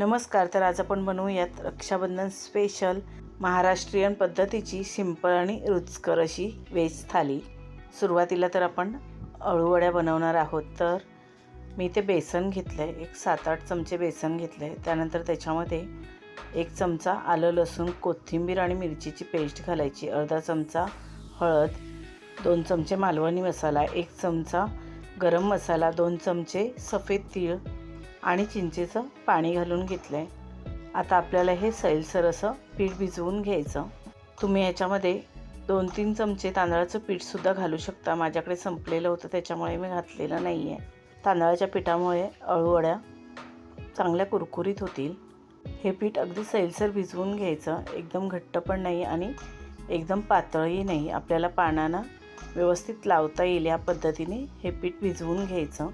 नमस्कार तर आज आपण बनवूयात रक्षाबंधन स्पेशल महाराष्ट्रीयन पद्धतीची सिंपल आणि रुचकर अशी व्हेज थाली. सुरुवातीला तर आपण अळूवड्या बनवणार आहोत तर मी ते बेसन घेतलं आहे एक सात आठ चमचे बेसन घेतलं आहे त्यानंतर त्याच्यामध्ये एक चमचा आलं लसूण कोथिंबीर आणि मिरचीची पेस्ट घालायची अर्धा चमचा हळद दोन चमचे मालवणी मसाला एक चमचा गरम मसाला दोन चमचे सफेद तीळ आणि चिंचेचं पाणी घालून घेतलं आहे आता आपल्याला हे सैलसर असं पीठ भिजवून घ्यायचं. तुम्ही याच्यामध्ये दोन तीन चमचे तांदळाचं पीठसुद्धा घालू शकता. माझ्याकडे संपलेलं होतं त्याच्यामुळे मी घातलेलं नाही आहे तांदळाच्या पिठामुळे अळूवड्या चांगल्या कुरकुरीत होतील. हे पीठ अगदी सैलसर भिजवून घ्यायचं. एकदम घट्ट पण नाही आणि एकदम पातळही नाही. आपल्याला पानांना व्यवस्थित लावता येईल या पद्धतीने हे पीठ भिजवून घ्यायचं.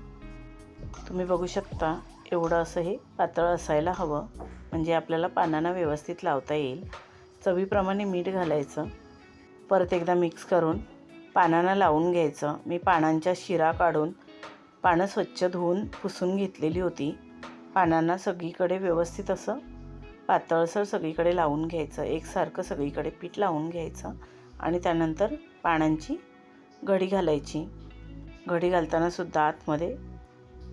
तुम्ही बघू शकता. एवढं असं हे पातळ असायला हवं. म्हणजे आपल्याला पानांना व्यवस्थित लावता येईल. चवीप्रमाणे मीठ घालायचं. परत एकदा मिक्स करून पानांना लावून घ्यायचं. मी पानांच्या शिरा काढून पानं स्वच्छ धुवून पुसून घेतलेली होती. पानांना सगळीकडे व्यवस्थित असं पातळसर सगळीकडे लावून घ्यायचं. एकसारखं सगळीकडे पीठ लावून घ्यायचं. आणि त्यानंतर पानांची घडी घालायची. घडी घालतानासुद्धा आतमध्ये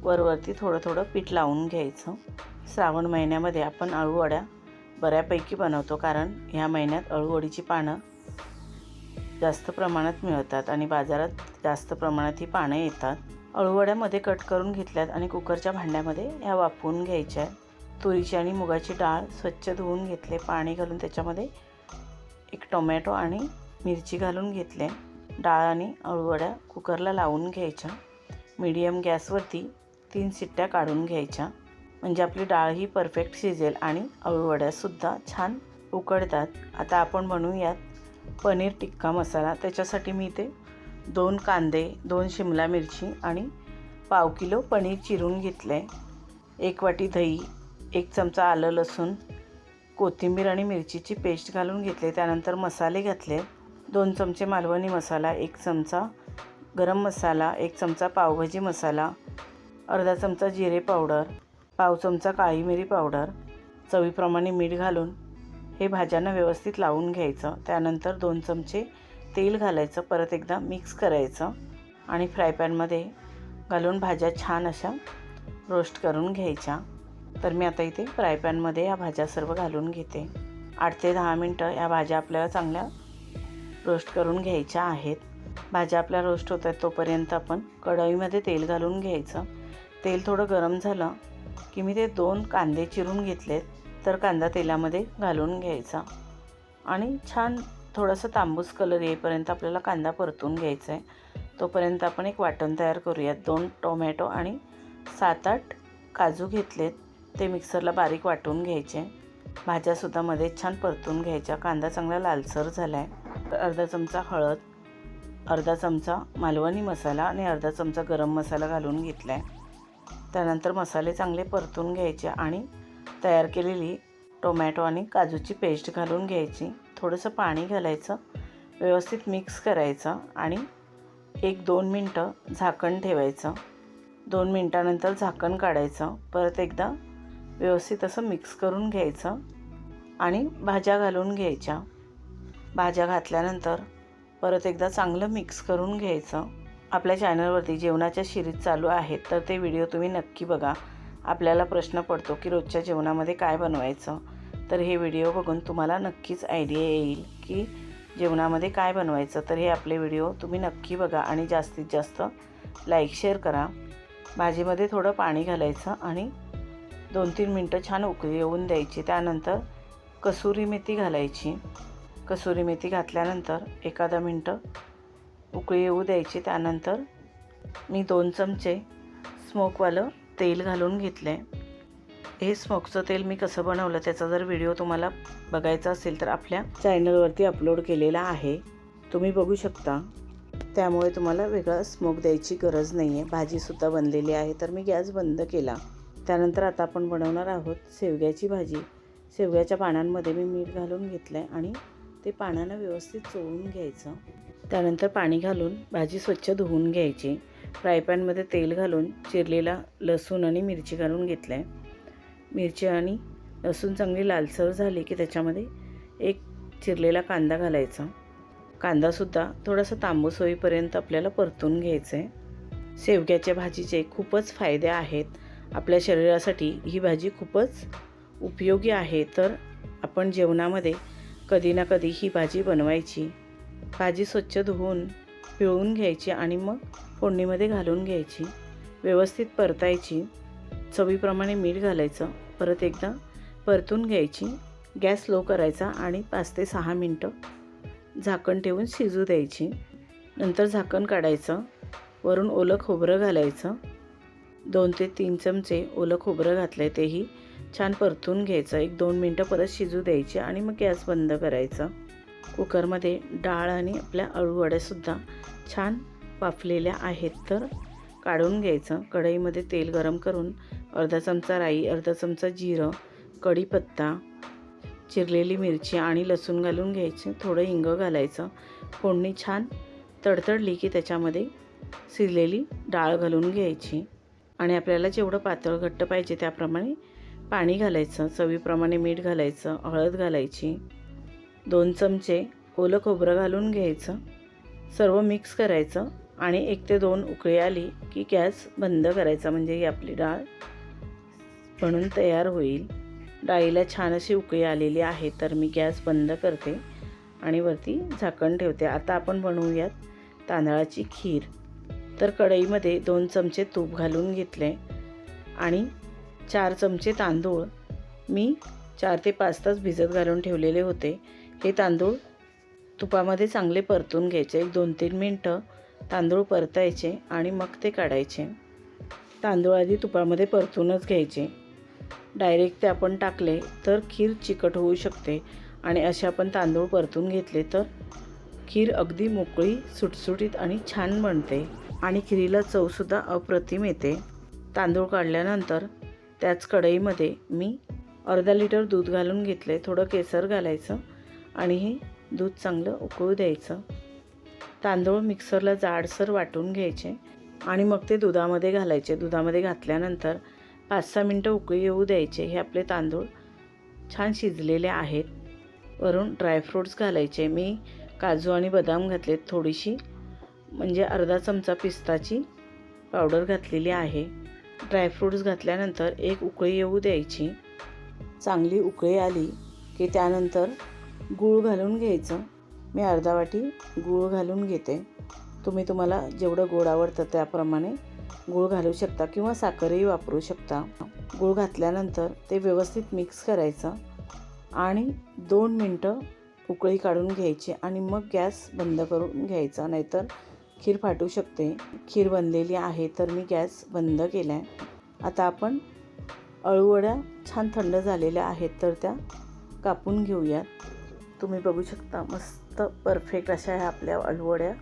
वरवरती थोडं थोडं पीठ लावून घ्यायचं. श्रावण महिन्यामध्ये आपण अळूवड्या बऱ्यापैकी बनवतो कारण ह्या महिन्यात अळूवडीची पानं जास्त प्रमाणात मिळतात आणि बाजारात जास्त प्रमाणात ही पानं येतात. अळूवड्यामध्ये कट करून घेतल्यात आणि कुकरच्या भांड्यामध्ये ह्या वाफवून घ्यायच्या. तुरीची आणि मुगाची डाळ स्वच्छ धुवून घेतले पाणी घालून त्याच्यामध्ये एक टोमॅटो आणि मिरची घालून घेतले. डाळ आणि अळूवड्या कुकरला लावून घ्यायच्या. मीडियम गॅसवरती तीन शिट्ट्या काढून घ्यायच्या. म्हणजे आपली डाळ ही परफेक्ट शिजेल आणि अळूवड्यासुद्धा छान उकडतात. आता आपण बनवूयात पनीर टिक्का मसाला. त्याच्यासाठी मी ते दोन कांदे दोन शिमला मिरची आणि पाव किलो पनीर चिरून घेतले एक वाटी दही एक चमचा आलं लसूण कोथिंबीर आणि मिरचीची पेस्ट घालून घेतले त्यानंतर मसाले घातले. दोन चमचे मालवणी मसाला एक चमचा गरम मसाला एक चमचा पावभाजी मसाला अर्धा चमचा जिरे पावडर पाव चमचा काळी मिरी पावडर चवीप्रमाणे मीठ घालून हे भाज्यांना व्यवस्थित लावून घ्यायचं. त्यानंतर दोन चमचे तेल घालायचं परत एकदा मिक्स करायचं आणि फ्राय पॅनमध्ये घालून भाज्या छान अशा रोस्ट करून घ्यायच्या. तर मी आता इथे फ्राय पॅनमध्ये या भाज्या सर्व घालून घेते. आठ ते दहा मिनटं या भाज्या आपल्याला चांगल्या रोस्ट करून घ्यायच्या आहेत. भाज्या आपल्या रोस्ट होत आहेत तोपर्यंत आपण कढईमध्ये तेल घालून घ्यायचं. तेल थोडं गरम झालं की मी ते दोन कांदे चिरून घेतलेत तर कांदा तेलामध्ये घालून घ्यायचा. आणि छान थोडंसं तांबूस कलर येईपर्यंत आपल्याला कांदा परतून घ्यायचा आहे तोपर्यंत आपण एक वाटण तयार करूयात. दोन टोमॅटो आणि सात आठ काजू घेतलेत. ते मिक्सरला बारीक वाटून घ्यायचे. भाज्यासुद्धा मध्ये छान परतून घ्यायच्या. कांदा चांगला लालसर झाला आहे अर्धा चमचा हळद अर्धा चमचा मालवणी मसाला आणि अर्धा चमचा गरम मसाला घालून घेतला आहे त्यानंतर मसाले चांगले परतून घ्यायचे आणि तयार केलेली टोमॅटो आणि काजूची पेस्ट घालून घ्यायची. थोडंसं पाणी घालायचं व्यवस्थित मिक्स करायचं आणि एक दोन मिनटं झाकण ठेवायचं. दोन मिनटानंतर झाकण काढायचं. परत एकदा व्यवस्थित असं मिक्स करून घ्यायचं आणि भाज्या घालून घ्यायच्या. भाज्या घातल्यानंतर परत एकदा चांगलं मिक्स करून घ्यायचं. आपल्या चॅनलवरती जेवणाच्या शिरीज चालू आहेत तर ते व्हिडिओ तुम्ही नक्की बघा. आपल्याला प्रश्न पडतो की रोजच्या जेवणामध्ये काय बनवायचं? तर हे व्हिडिओ बघून तुम्हाला नक्कीच आयडिया येईल की जेवणामध्ये काय बनवायचं. तर हे आपले व्हिडिओ तुम्ही नक्की बघा आणि जास्तीत जास्त लाईक शेअर करा. भाजीमध्ये थोडं पाणी घालायचं आणि दोन तीन मिनटं छान उकळी येऊन द्यायची. त्यानंतर कसुरी मेथी घालायची. कसुरी मेथी घातल्यानंतर एखादा मिनटं उकळी येऊ द्यायची. त्यानंतर मी दोन चमचे स्मोकवालं तेल घालून घेतले हे स्मोकचं तेल मी कसं बनवलं त्याचा जर व्हिडिओ तुम्हाला बघायचा असेल तर आपल्या चॅनलवरती अपलोड केलेला आहे. तुम्ही बघू शकता. त्यामुळे तुम्हाला वेगळा स्मोक द्यायची गरज नाही आहे भाजीसुद्धा बनलेली आहे. तर मी गॅस बंद केला. त्यानंतर आता आपण बनवणार आहोत शेवग्याची भाजी. शेवग्याच्या पानांमध्ये मी मीठ घालून घेतलं आहे आणि ते पानानं व्यवस्थित चोळून घ्यायचं. त्यानंतर पाणी घालून भाजी स्वच्छ धुवून घ्यायची. फ्रायपॅनमध्ये तेल घालून चिरलेला लसूण आणि मिरची घालून घेतलं आहे मिरची आणि लसूण चांगली लालसर झाली की त्याच्यामध्ये एक चिरलेला कांदा घालायचा. कांदासुद्धा थोडासा तांबूस होईपर्यंत आपल्याला परतून घ्यायचं आहे शेवग्याच्या भाजीचे खूपच फायदे आहेत. आपल्या शरीरासाठी ही भाजी खूपच उपयोगी आहे. तर आपण जेवणामध्ये कधी ना कधी ही भाजी बनवायची. भाजी स्वच्छ धुवून पिळून घ्यायची आणि मग फोडणीमध्ये घालून घ्यायची. व्यवस्थित परतायची. चवीप्रमाणे मीठ घालायचं. परत एकदा परतून घ्यायची. गॅस लो करायचा आणि पाच ते सहा मिनटं झाकण ठेवून शिजू द्यायची. नंतर झाकण काढायचं. वरून ओलं खोबरं घालायचं. दोन ते तीन चमचे ओलं खोबरं घातलं आहे तेही छान परतून घ्यायचं. एक दोन मिनटं परत शिजू द्यायची आणि मग गॅस बंद करायचा. कुकरमध्ये डाळ आणि आपल्या अळूवड्यासुद्धा छान वाफलेल्या आहेत. तर काढून घ्यायचं. कढईमध्ये तेल गरम करून अर्धा चमचा राई अर्धा चमचा जिरं कढीपत्ता चिरलेली मिरची आणि लसूण घालून घ्यायचं. थोडं हिंग घालायचं. फोडणी छान तडतडली की त्याच्यामध्ये शिजलेली डाळ घालून घ्यायची. आणि आपल्याला जेवढं पातळ घट्ट पाहिजे त्याप्रमाणे पाणी घालायचं. चवीप्रमाणे मीठ घालायचं हळद घालायची. दोन चमचे ओलं खोबरं घालून घ्यायचं. सर्व मिक्स करायचं आणि एक ते दोन उकळी आली की गॅस बंद करायचा म्हणजे ही आपली डाळ म्हणून तयार होईल. डाळीला छान अशी उकळी आलेली आहे तर मी गॅस बंद करते आणि वरती झाकण ठेवते. आता आपण बनवूयात तांदळाची खीर. तर कढईमध्ये दोन चमचे तूप घालून घेतले आणि चार चमचे तांदूळ. मी चार ते पाच तास भिजत घालून ठेवलेले होते. हे तांदूळ तुपामध्ये चांगले परतून घ्यायचे. एक दोन तीन मिनटं तांदूळ परतायचे आणि मग ते काढायचे. तांदूळ आधी तुपामध्ये परतूनच घ्यायचे. डायरेक्ट ते आपण टाकले तर खीर चिकट होऊ शकते आणि असे आपण तांदूळ परतून घेतले तर खीर अगदी मोकळी सुटसुटीत आणि छान बनते आणि खिरीला चवसुद्धा अप्रतिम येते. तांदूळ काढल्यानंतर त्याच कढईमध्ये मी अर्धा लिटर दूध घालून घेतले. थोडं केसर घालायचं. आणि हे दूध चांगलं उकळू द्यायचं. तांदूळ मिक्सरला जाडसर वाटून घ्यायचे आणि मग ते दुधामध्ये घालायचे. दुधामध्ये घातल्यानंतर पाच सहा मिनटं उकळी येऊ द्यायचे. हे आपले तांदूळ छान शिजलेले आहेत. वरून ड्रायफ्रूट्स घालायचे. मी काजू आणि बदाम घातलेत. थोडीशी म्हणजे अर्धा चमचा पिस्ताची पावडर घातलेली आहे. ड्रायफ्रूट्स घातल्यानंतर एक उकळी येऊ द्यायची. चांगली उकळी आली की त्यानंतर गूळ घालून घ्यायचं. मी अर्धा वाटी गूळ घालून घेते. तुम्ही तुम्हाला जेवढं गोड आवडतं त्याप्रमाणे गूळ घालू शकता किंवा साखरही वापरू शकता. गूळ घातल्यानंतर ते व्यवस्थित मिक्स करायचं आणि दोन मिनटं उकळी काढून घ्यायची आणि मग गॅस बंद करून घ्यायचा. नाहीतर खीर फाटू शकते. खीर बनलेली आहे तर मी गॅस बंद केला आहे आता आपण अळूवड्या छान थंड झालेल्या आहेत तर त्या कापून घेऊयात. तुम्ही बघू शकता मस्त परफेक्ट अशा ह्या आपल्या अळूवड्या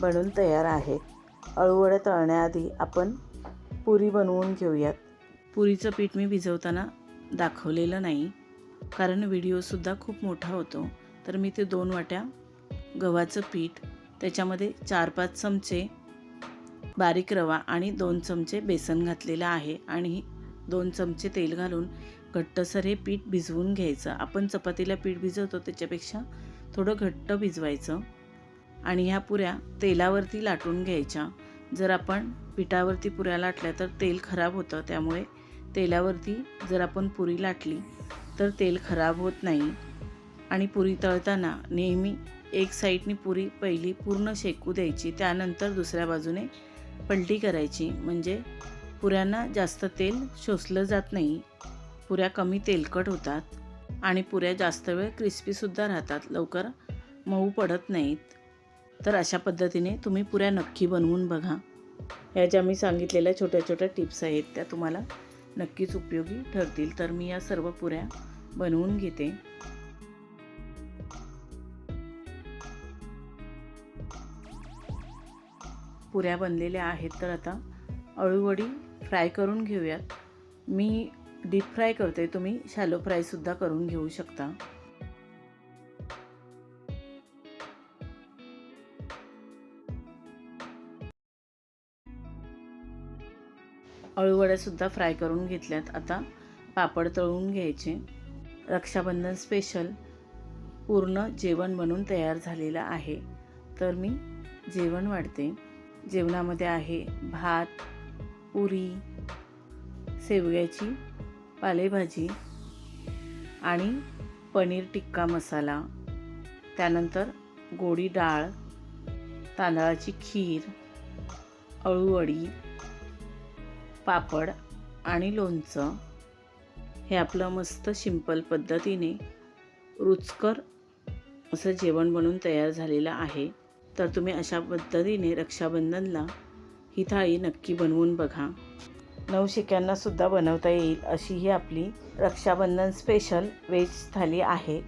बनून तयार आहेत. अळूवड्या तळण्याआधी आपण पुरी बनवून घेऊयात. पुरीचं पीठ मी भिजवताना दाखवलेलं नाही कारण व्हिडिओसुद्धा खूप मोठा होतो. तर मी ते दोन वाट्या गव्हाचं पीठ त्याच्यामध्ये चार पाच चमचे बारीक रवा आणि दोन चमचे बेसन घातलेलं आहे आणि दोन चमचे तेल घालून घट्टसर हे पीठ भिजवून घ्यायचं. आपण चपातीला पीठ भिजवतो त्याच्यापेक्षा थोडं घट्ट भिजवायचं. आणि ह्या पुऱ्या तेलावरती लाटून घ्यायच्या. जर आपण पिठावरती पुऱ्या लाटल्या तर तेल खराब होतं. त्यामुळे तेलावरती जर आपण पुरी लाटली तर तेल खराब होत नाही. आणि पुरी तळताना नेहमी एक साईडनी पुरी पहिली पूर्ण शेकू द्यायची. त्यानंतर दुसऱ्या बाजूने पलटी करायची. म्हणजे पुऱ्यांना जास्त तेल शोषलं जात नाही. पुऱ्या कमी तेलकट होतात आणि पुऱ्या जास्त वेळ क्रिस्पीसुद्धा राहतात. लवकर मऊ पडत नाहीत. तर अशा पद्धतीने तुम्ही पुऱ्या नक्की बनवून बघा. ह्या ज्या मी सांगितलेल्या छोट्या छोट्या टिप्स आहेत त्या तुम्हाला नक्कीच उपयोगी ठरतील. तर मी या सर्व पुऱ्या बनवून घेते. पुऱ्या बनलेल्या आहेत तर आता अळूवडी फ्राय करून घेऊयात. मी डीप फ्राय करते तुम्ही शॅलो फ्रायसुद्धा करून घेऊ शकता. अळूवड्यासुद्धा फ्राय करून घेतल्यात. आता पापड तळून घ्यायचे. रक्षाबंधन स्पेशल पूर्ण जेवण बनून तयार झालेलं आहे. तर मी जेवण वाढते. जेवणामध्ये आहे भात पुरी शेवग्याची पालेभाजी आणि पनीर टिक्का मसाला त्यानंतर गोडी डाळ तांदळाची खीर अळूवडी पापड आणि लोणचं. हे आपलं मस्त सिंपल पद्धतीने रुचकर असं जेवण बनवून तयार झालेलं आहे. तर तुम्ही अशा पद्धतीने रक्षाबंधनला ही थाळी नक्की बनवून बघा. नवशिक्यांनासुद्धा बनवता येईल अशी ही आपली रक्षाबंधन स्पेशल व्हेज थाली आहे.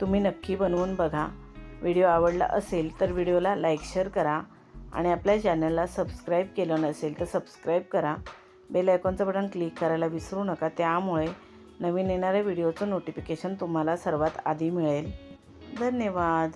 तुम्ही नक्की बनवून बघा. व्हिडिओ आवडला असेल तर व्हिडिओला लाईक शेअर करा आणि आपल्या चॅनलला सबस्क्राईब केलं नसेल तर सबस्क्राईब करा. बेल आयकॉनचं बटन क्लिक करायला विसरू नका. त्यामुळे नवीन येणाऱ्या व्हिडिओचं नोटिफिकेशन तुम्हाला सर्वात आधी मिळेल. धन्यवाद.